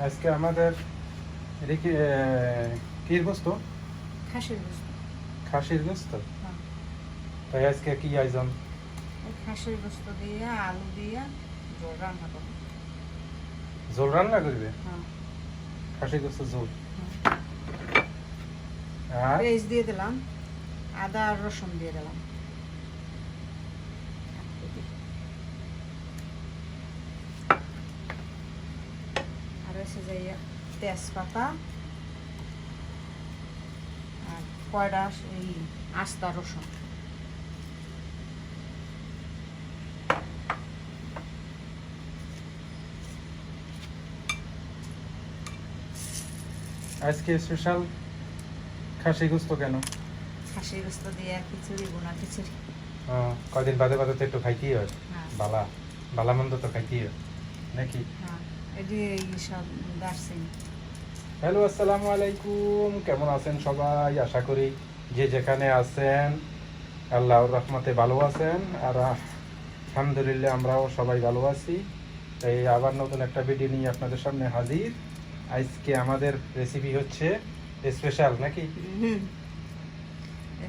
আজকে আমাদের কির গোস্ত খাসির গোস্ত খাসির গোস্ত হ্যাঁ। তাই আজকে কি আয়োজন? খাসির গোস্ত দিয়ে আলু দিয়ে জল রান্না করব। ঝোল রান্না করবে? হ্যাঁ। খাসি গোস্ত ঝোল? হ্যাঁ। আর? পেঁয়াজ দিয়ে দিলাম আদা আর রসুন দিয়ে দিলাম। যাই তেজপাতা আর কয়টা এই আস্তা রসুন আজকে স্পেশাল খাসি গোস্ত কেন? খাসি গোস্ত দিয়ে খিচুড়ি বোনা খিচুড়ি। কদিন বাদে বাদে তো একটু খাইতেই হয়। হ্যাঁ। বালা। বালা মন্দ তো খাইতেই হয়। নাকি? হ্যাঁ। এটি সব দারচিনি হ্যালো আসসালামু আলাইকুম। কেমন আছেন সবাই? আশা করি যে যেখানে আছেন আল্লাহর রহমতে ভালো আছেন। আর আলহামদুলিল্লাহ আমরাও সবাই ভালো আছি। এই আবার নতুন একটা ভিডিও নিয়ে আপনাদের সামনে হাজির। আজকে আমাদের রেসিপি হচ্ছে স্পেশাল নাকি?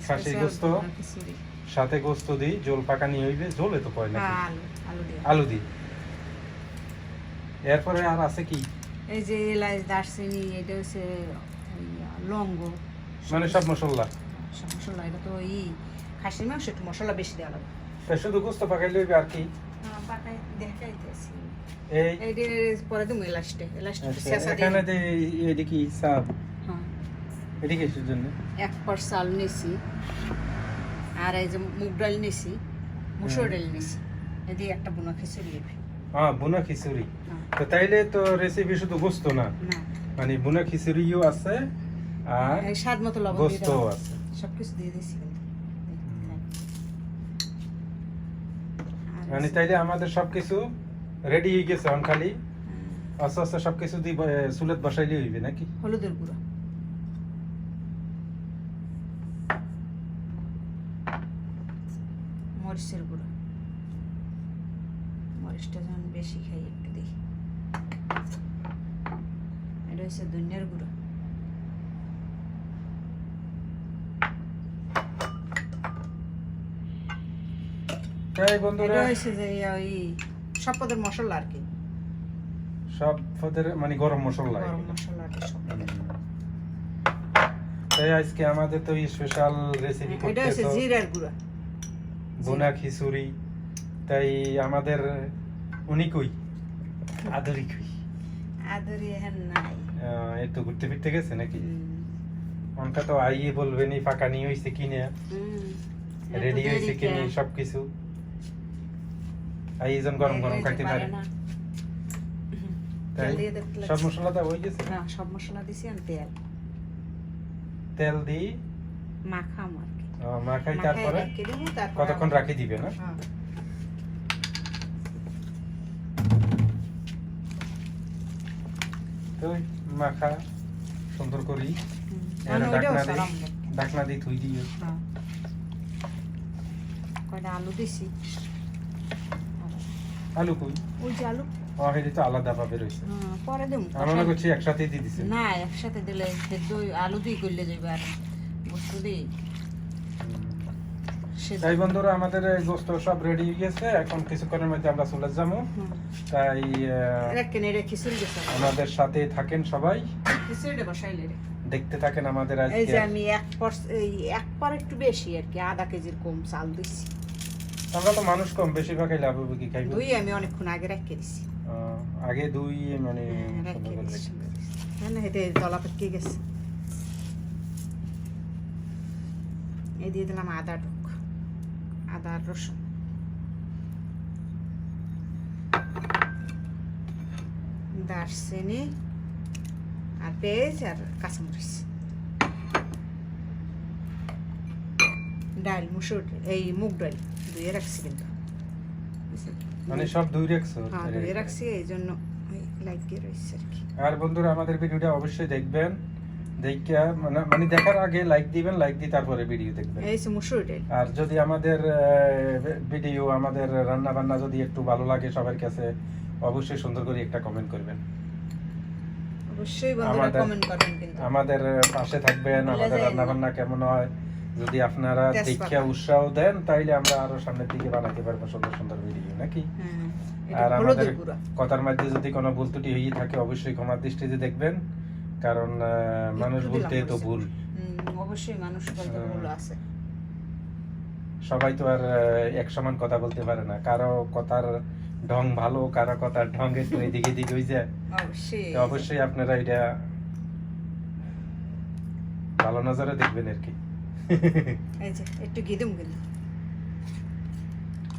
খাসির গোস্ত? সাথে গোস্ত দিই। জোল পাকা নিয়ে হইবে। জোলে তো কয় নাকি? হ্যাঁ, আলু দিই এরপরে আর আছে কি? এই যে এলাচ দারচিনি এটা হচ্ছে লঙ্গ। মানে সব মশলা? সব মশলা এটা তো ই খাসির মাংস একটু মশলা বেশি দেওয়া লাগবে। তা শুধু গোস্ত পাকাইলে লইবে আর কি? হ্যাঁ পাকাই দেখাইতেছি। এই পরে তুমি এলাচটা এলাচটা আচ্ছা, শেষা এখানে যে এটি কি সাব হ্যাঁ। এটি কিসের জন্য? এক পর চাল নিছি আর এই যে মুগ ডাল নিছি মুসুর ডাল নিছি। এদিকে একটা বোনা খিচুড়ি। হ্যাঁ বুনা খিচুড়ি। তো তাইলে তো রেসিপি শুধু গোস্ত না? মানে বুনা খিচুড়িও আছে আর স্বাদ মতো লবণ দিয়ে গোস্ত আছে। সব কিছু দিয়ে দিছি। মানে তাইলে আমাদের সবকিছু রেডি হয়ে গেছে এখন খালি। আস্তে আস্তে সবকিছু দিয়ে চুলেত বসাইলে হইবে নাকি? হলুদের গুঁড়ো। মরিচের গুঁড়ো মরিচটা যখন বেশি খাই একটু দিই এটা হচ্ছে ধনিয়ার গুঁড়ো। এটা হচ্ছে যে ওই সব পদের মশলা আর কি। সব পদের মানে গরম মশলা গরম মশলা আর সব তাই আজকে আমাদের তো স্পেশাল রেসিপি এটা হচ্ছে জিরার গুঁড়া। বোনা খিচুড়ি। তাই আমাদের উনি কই? আদরি কই? আদরি হ্যাঁ নাই। ঘুরতে ফিরতে গেছে নাকি? তো আইয়ে বলবেনি নিয়ে হইছে কিনে। রেডি দেরি কিনে কেন? সবকিছু? আইজন গরম গরম খাইতে পারে সব। মশলা হয়ে গেছে? না সব মশলা দিছি আর তেল। তেল আর কি। মাখাই তারপরে? কতক্ষণ রাখি দিবে না? তো মাখা সুন্দর করি। মানে ডাকনা দিই সরাম ডাকনা দিই থুই দিও হ্যাঁ। কয়টা আলু দিছি? আলু কই? ওই যে আলু। তো আলাদা ভাবে রয়েছে। হ্যাঁ, পরে দেব। মনে করছি একসাথেই দিয়ে দিছে। না একসাথে দিলে আলু দিয়ে করলে যাবে আর বস্তু দিয়ে। তাই বন্ধুরা আমাদের এই গোস্ত সব রেডি হয়ে গেছে। এখন কিছুক্ষণের মধ্যে আমরা চলে যাব। তাই আমাদের সাথে থাকেন সবাই। দেখতে থাকেন আমাদের আজকে। এই যে আমি এক পর এক পর একটু বেশি আর কি আধা কেজির কম চাল দিছি। আমরা তো মানুষ কম বেশিরভাগই লাভ হবে কি খাইব? দুই আমি অনেকক্ষণ আগে রেখে দিছি। আগে দুই মানে হ্যাঁ। হ্যাঁ না হেঁটে তলা পেটকে গেছে। এই দিয়ে দিলাম আদা টুক। আদা রসুন। দারচিনি আর পেঁয়াজ আর কাঁচামরিচ। ডাল মুসুর এই মুগ ডাল ধুয়ে রাখছি কিন্তু। মানে সব দুই রাখছো? হ্যাঁ ধুয়ে রাখছি এই জন্য লাগিয়ে রয়েছে আর কি। লাইক দিয়ে। আর বন্ধুরা আমাদের ভিডিওটা অবশ্যই দেখবেন। দেখিয়া মানে মানে দেখার আগে লাইক দিবেন লাইক দিয়ে তারপরে ভিডিও দেখবেন। এই মুসুর ডাল। আর যদি আমাদের ভিডিও আমাদের রান্না বান্না যদি একটু ভালো লাগে সবার কাছে অবশ্যই সুন্দর করে একটা কমেন্ট করবেন। অবশ্যই বন্ধুরা কমেন্ট করবেন কিন্তু। আমাদের পাশে থাকবেন আমাদের রান্না বান্না কেমন হয় যদি আপনারা। দেখিয়া উৎসাহ দেন তাইলে আমরা আরও সামনের দিকে বানাতে পারব সুন্দর সুন্দর ভিডিও নাকি? হ্যাঁ আর আমাদের কথার মধ্যে যদি কোনো ভুল ত্রুটি হয়ে থাকে অবশ্যই ক্ষমার দৃষ্টিতে দেখবেন। কারণ মানুষ বলতে তো ভুল। অবশ্যই মানুষ বলতে। ভুল আছে। সবাই তো আর এক সমান কথা বলতে পারে না। কারও কথার ঢং ভালো কারও কথার ঢং একটু এদিকে এদিকে হয়ে যায়। অবশ্যই। তো অবশ্যই আপনারা এটা ভালো নজরে দেখবেন আর কি। এই যে একটু ঘি দিম কিন্তু।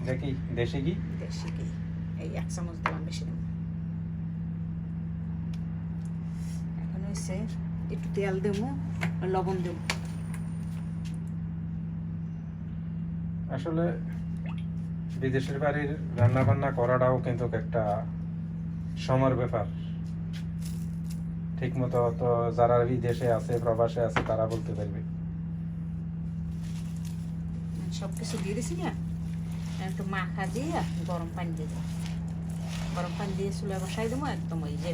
দেখি দেশে কি দেশি ঘি। এই এক চামচ দিলাম বেশি দিলাম এখন হয়েছে একটু তেল দেবো আর লবণ দেবো। আসলে বিদেশের বাড়ির রান্না বান্না করাটাও কিন্তু একটা সময়ের ব্যাপার। ঠিক মতো তো যারা বিদেশে আছে প্রবাসে আছে তারা বলতে পারবে। সবকিছু দিয়ে দিছি না একটু মাখা দিয়ে গরম পানি দিয়ে গরম পানি দিয়ে চুলে বসাই দেবো একদম ওই যে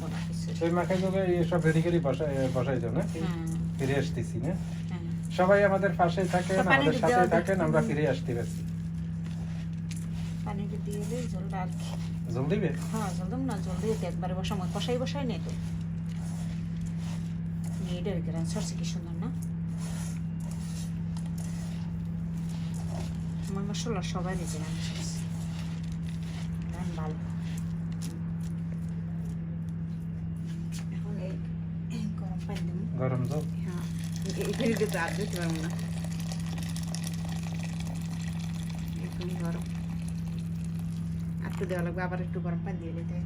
বোনা কিছু সেই মাখাই যাবে এসব করে বসাই বসাই না? হ্যাঁ। ফিরে আসতেছি না? হ্যাঁ। সবাই আমাদের পাশে থাকেন আমাদের সাথে থাকেন আমরা ফিরে আসতে পারছি। পানিটা দিয়ে দিই জলটা আর জল দিবে? হ্যাঁ জল দেবো না জল দিয়ে তো একবারে বসাম কষাই বসাই নেই তো। মেয়েটার গ্রান সরষে কি সুন্দর না? আমার মশলা সবাই দিয়েছে রান্না সরষে রান ভালো এখন এই এই গরম পানি দেবো গরম জল হ্যাঁ দিতে আর দিতে পারব না। এখনই গরম। একটু দেওয়া লাগবে আবার একটু গরম পানি দিয়ে দিতে।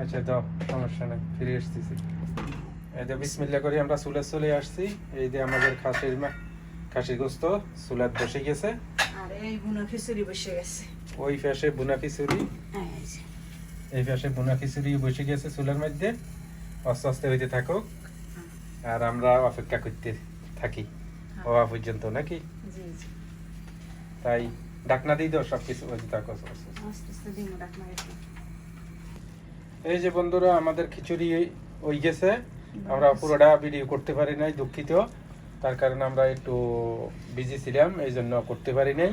আচ্ছা দাও সমস্যা নেই ফিরে আসতেছি। এই যে বিসমিল্লা করে আমরা চুলে চলে আসছি। এই যে আমাদের খাসির মা খাসি গোস্ত চুলাত বসে গেছে। আর এই বুনো খিচুড়ি বসে গেছে। ওই পাশে বুনা খিচুড়ি। এই যে, এই পাশে বুনা খিচুড়ি বসে গেছে চুলার মধ্যে। আস্তে আস্তে হইতে থাকুক। আর আমরা অপেক্ষা করতে থাকি। হওয়া পর্যন্ত নাকি? তাই ডাকনা দিই দাও সব কিছু হইতে থাকো আস্তে আস্তে। আস্তে আস্তে দিন রাখনা একটু এই যে বন্ধুরা আমাদের খিচুড়ি ওই গেছে। আমরা পুরোটা ভিডিও করতে পারি নাই দুঃখিত। তার কারণে আমরা একটু বিজি ছিলাম এই জন্য করতে পারি নাই।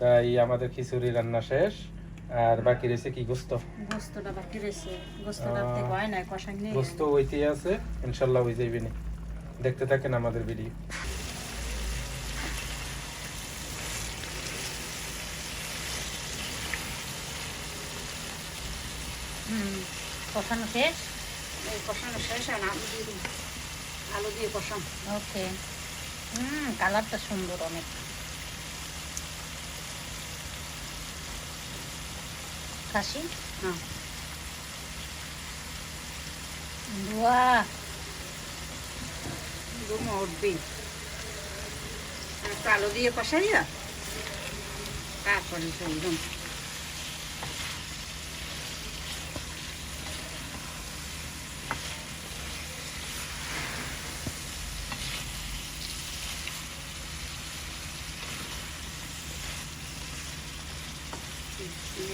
তাই আমাদের খিচুড়ি রান্না শেষ। আর বাকি রয়েছে কি গোস্ত? গোস্তটা বাকি রয়েছে। গোস্তটা হয় না নেই গোস্ত ওইতে আছে ইনশাল্লাহ ওই যাইবে না। দেখতে থাকেন আমাদের ভিডিও হুম কষানো শেষ? এই কষানো শেষ আর আলু দিয়ে দিন। আলু দিয়ে কষান ওকে। হুম কালারটা সুন্দর অনেক। খাসি? হ্যাঁ ধোয়া আলু দিয়ে কষাই তারপরে একদম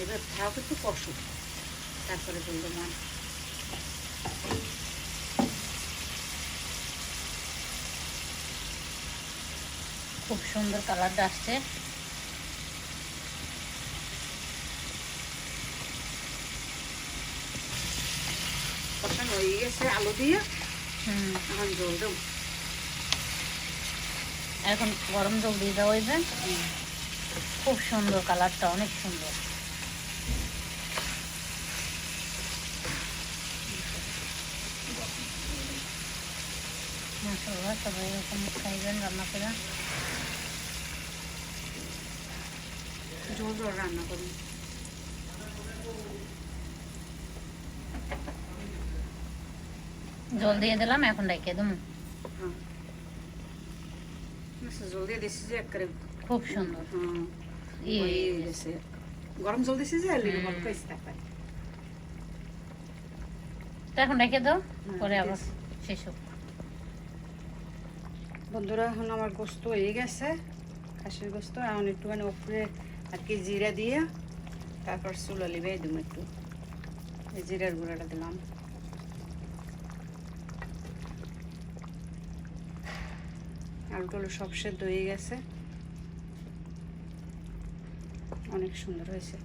এবার থাক একটু কষো তারপরে বলল মা। খুব সুন্দর কালারটা আসছে। কষানো হয়ে গেছে আলু দিয়ে। এখন জল দেবো। এখন গরম জল দিয়ে দেওয়া হইবে খুব সুন্দর কালারটা অনেক সুন্দর। মাসাল্লাহ সবাই এরকম খাইবেন রান্না করে জল জল রান্না করুন জল দিয়ে দিলাম এখন রেখে দেবো। হ্যাঁ। জল দিয়ে দিছি যে একবারে। খুব সুন্দর। হ্যাঁ। হয়ে গরম জল দিছি যে এখন রেখে দাও হ্যাঁ, পরে আবার। শেষ হোক বন্ধুরা এখন আমার গোস্ত হয়ে গেছে। খাসির গোস্ত এখন একটুখানি উপরে আর কি জিরা দিয়ে তারপর সুলো লিবে দেবো একটু। এই জিরার গুঁড়াটা দিলাম। আলুগুলো সব সেদ্ধ হয়ে গেছে। অনেক সুন্দর হয়েছে।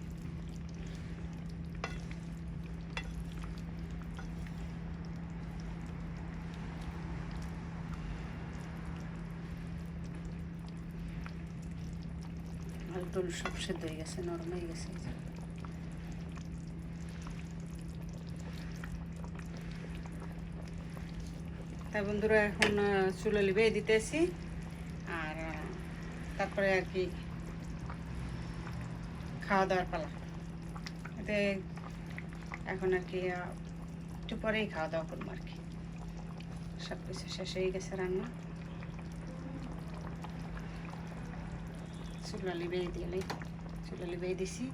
আলু সব সেদ্ধ হয়ে গেছে নরম হয়ে গেছে তাই বন্ধুরা এখন চুলো লিবে দিতেছি আর তারপরে আর কি খাওয়া দাওয়ার পালা এতে এখন আর কি একটু পরেই খাওয়া দাওয়া করব আর কি সব কিছু শেষ হয়ে গেছে রান্না চুলা লিবেই দিলে চুলা লিবেই দিছি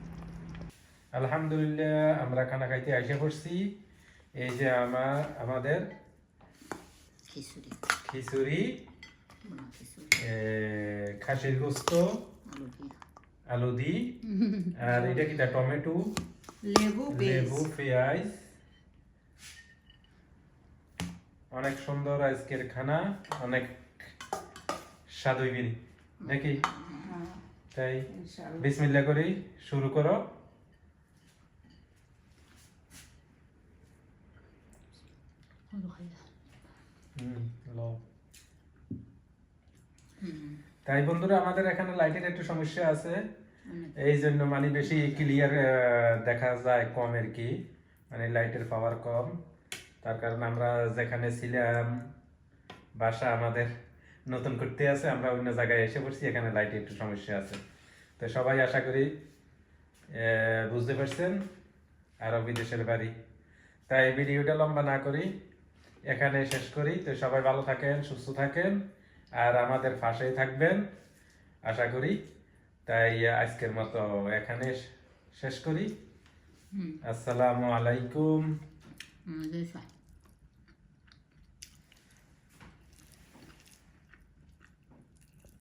আলহামদুলিল্লাহ আমরা খানা খাইতে আইসা পড়ছি। এই যে আমার আমাদের খিচুড়ি। খাসির গোস্ত আলু দি আর এটা কি টমেটো লেবু লেবু পেঁয়াজ। অনেক সুন্দর আজকের খানা অনেক স্বাদ হইবি। নাকি? তাই বিসমিল্লা করি শুরু করো। তাই বন্ধুরা আমাদের এখানে লাইটের একটু সমস্যা আছে। এই জন্য মানে বেশি ক্লিয়ার দেখা যায় কম আর কি। মানে লাইটের পাওয়ার কম। তার কারণে আমরা যেখানে ছিলাম বাসা আমাদের নতুন করতে আছে আমরা অন্য জায়গায় এসে পড়ছি এখানে লাইটের একটু সমস্যা আছে। তো সবাই আশা করি বুঝতে পারছেন আরও বিদেশের বাড়ি। তাই ভিডিওটা লম্বা না করি এখানে শেষ করি। তো সবাই ভালো থাকেন সুস্থ থাকেন আর আমাদের পাশেই থাকবেন আশা করি। তাই আজকের মতো এখানে শেষ করি। আসসালামু আলাইকুম।